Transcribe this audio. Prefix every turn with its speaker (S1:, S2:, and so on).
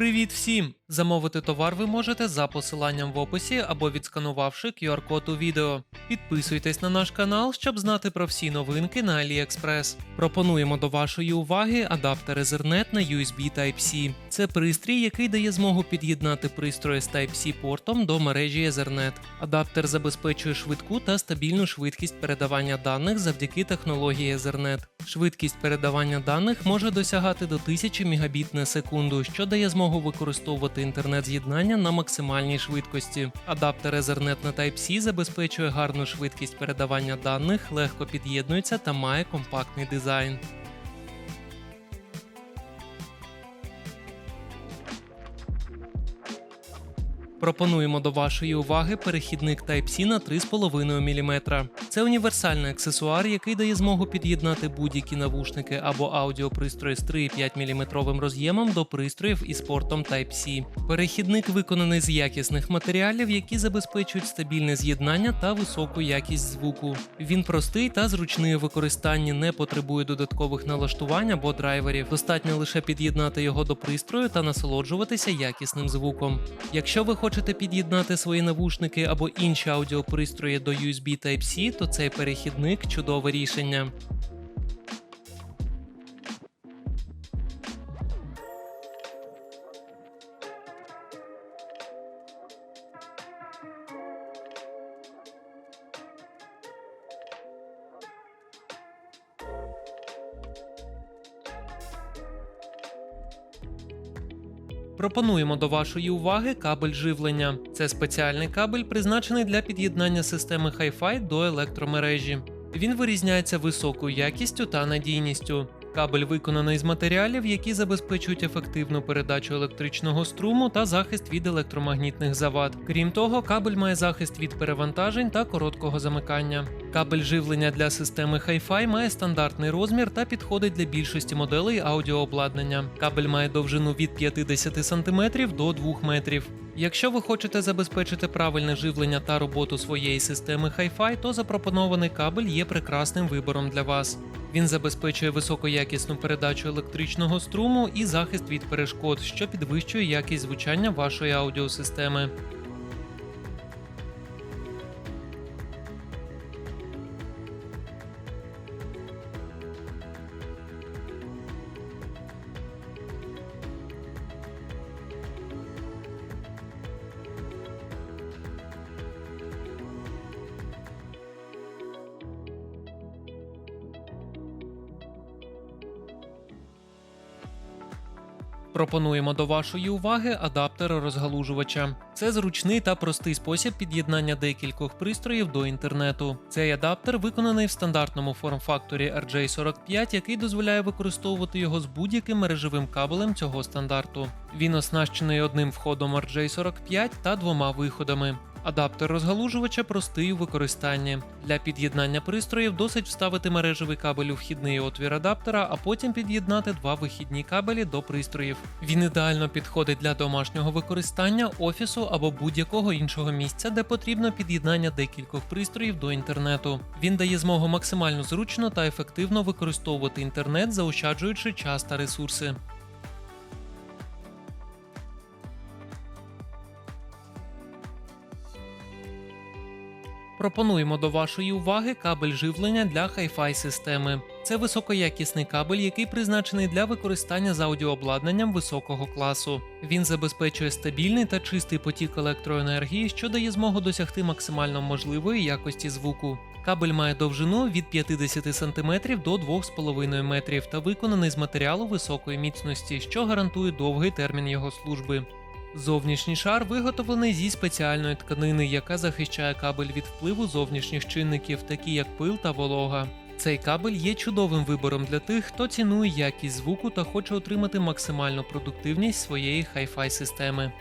S1: Привіт всім! Замовити товар ви можете за посиланням в описі або відсканувавши QR-код у відео. Підписуйтесь на наш канал, щоб знати про всі новинки на AliExpress. Пропонуємо до вашої уваги адаптер Ethernet на USB Type-C. Це пристрій, який дає змогу під'єднати пристрої з Type-C портом до мережі Ethernet. Адаптер забезпечує швидку та стабільну швидкість передавання даних завдяки технології Ethernet. Швидкість передавання даних може досягати до 1000 Мбіт на секунду, що дає змогу використовувати інтернет-з'єднання на максимальній швидкості. Адаптер Ethernet на Type-C забезпечує гарну швидкість передавання даних, легко під'єднується та має компактний дизайн. Пропонуємо до вашої уваги перехідник Type-C на 3,5 мм. Це універсальний аксесуар, який дає змогу під'єднати будь-які навушники або аудіопристрої з 3,5 мм роз'ємом до пристроїв із портом Type-C. Перехідник виконаний з якісних матеріалів, які забезпечують стабільне з'єднання та високу якість звуку. Він простий та зручний у використанні, не потребує додаткових налаштувань або драйверів. Достатньо лише під'єднати його до пристрою та насолоджуватися якісним звуком. Якщо ви хочете під'єднати свої навушники або інші аудіопристрої до USB Type-C, то цей перехідник чудове рішення. Пропонуємо до вашої уваги кабель живлення. Це спеціальний кабель, призначений для під'єднання системи Hi-Fi до електромережі. Він вирізняється високою якістю та надійністю. Кабель виконаний з матеріалів, які забезпечують ефективну передачу електричного струму та захист від електромагнітних завад. Крім того, кабель має захист від перевантажень та короткого замикання. Кабель живлення для системи Hi-Fi має стандартний розмір та підходить для більшості моделей аудіообладнання. Кабель має довжину від 50 см до 2 метрів. Якщо ви хочете забезпечити правильне живлення та роботу своєї системи Hi-Fi, то запропонований кабель є прекрасним вибором для вас. Він забезпечує високоякісну передачу електричного струму і захист від перешкод, що підвищує якість звучання вашої аудіосистеми. Пропонуємо до вашої уваги адаптер розгалужувача. Це зручний та простий спосіб під'єднання декількох пристроїв до інтернету. Цей адаптер виконаний в стандартному форм-факторі RJ45, який дозволяє використовувати його з будь-яким мережевим кабелем цього стандарту. Він оснащений одним входом RJ45 та двома виходами. Адаптер розгалужувача простий у використанні. Для під'єднання пристроїв досить вставити мережевий кабель у вхідний отвір адаптера, а потім під'єднати два вихідні кабелі до пристроїв. Він ідеально підходить для домашнього використання, офісу або будь-якого іншого місця, де потрібно під'єднання декількох пристроїв до інтернету. Він дає змогу максимально зручно та ефективно використовувати інтернет, заощаджуючи час та ресурси. Пропонуємо до вашої уваги кабель живлення для Hi-Fi системи. Це високоякісний кабель, який призначений для використання з аудіообладнанням високого класу. Він забезпечує стабільний та чистий потік електроенергії, що дає змогу досягти максимально можливої якості звуку. Кабель має довжину від 50 см до 2,5 метрів та виконаний з матеріалу високої міцності, що гарантує довгий термін його служби. Зовнішній шар виготовлений зі спеціальної тканини, яка захищає кабель від впливу зовнішніх чинників, такі як пил та волога. Цей кабель є чудовим вибором для тих, хто цінує якість звуку та хоче отримати максимальну продуктивність своєї хай-фай системи.